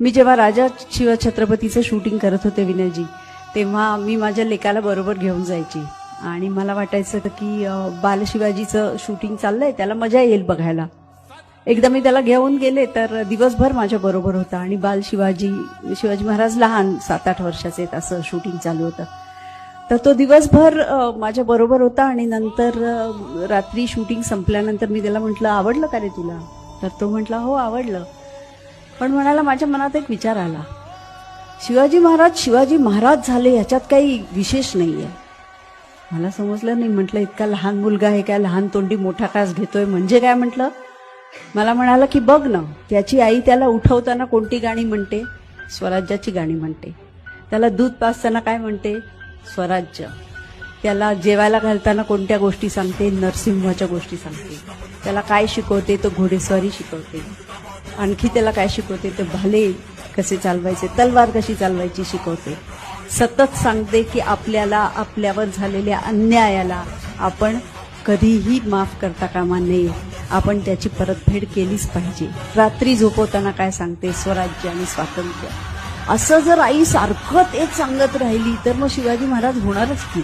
मी जेव्हा राजा शिवछत्रपतीचं शूटिंग करत होते विनयजी तेव्हा मी माझ्या लेकाला बरोबर घेऊन जायची. आणि मला वाटायचं की बालशिवाजीचं शूटिंग चाललंय त्याला मजा येईल बघायला. एकदा मी त्याला घेऊन गेले तर दिवसभर माझ्या बरोबर होता. आणि बाल शिवाजी शिवाजी महाराज लहान सात आठ वर्षाचे आहेत असं शूटिंग चालू होतं. तर तो दिवसभर माझ्या बरोबर होता आणि नंतर रात्री शूटिंग संपल्यानंतर मी त्याला म्हटलं आवडलं का रे तुला? तर तो म्हटला हो आवडलं. पण म्हणाला माझ्या मनात एक विचार आला. शिवाजी महाराज शिवाजी महाराज झाले याच्यात काही विशेष नाही आहे मला समजलं नाही म्हटलं इतका लहान मुलगा आहे काय लहान तोंडी मोठा कास घेतोय म्हणजे काय म्हटलं? मला म्हणाला की बघ ना त्याची आई त्याला उठवताना कोणती गाणी म्हणते? स्वराज्याची गाणी म्हणते. त्याला दूध पाचताना काय म्हणते? स्वराज्य. त्याला जेवायला घालताना कोणत्या गोष्टी सांगते? नरसिंहाच्या गोष्टी सांगते. त्याला काय शिकवते? तो घोडेस्वारी शिकवते. आणखी त्याला काय शिकवते? ते भाले कसे चालवायचे? तलवार कशी चालवायची शिकवते? सतत सांगते की आपल्याला आपल्यावर झालेल्या अन्यायाला आपण कधीही माफ करता कामा नये. आपण त्याची परतफेड केलीच पाहिजे. रात्री झोपवताना काय सांगते? स्वराज्य आणि स्वातंत्र्य. असं जर आई सारखं तेच सांगत राहिली तर मग शिवाजी महाराज होणारच की.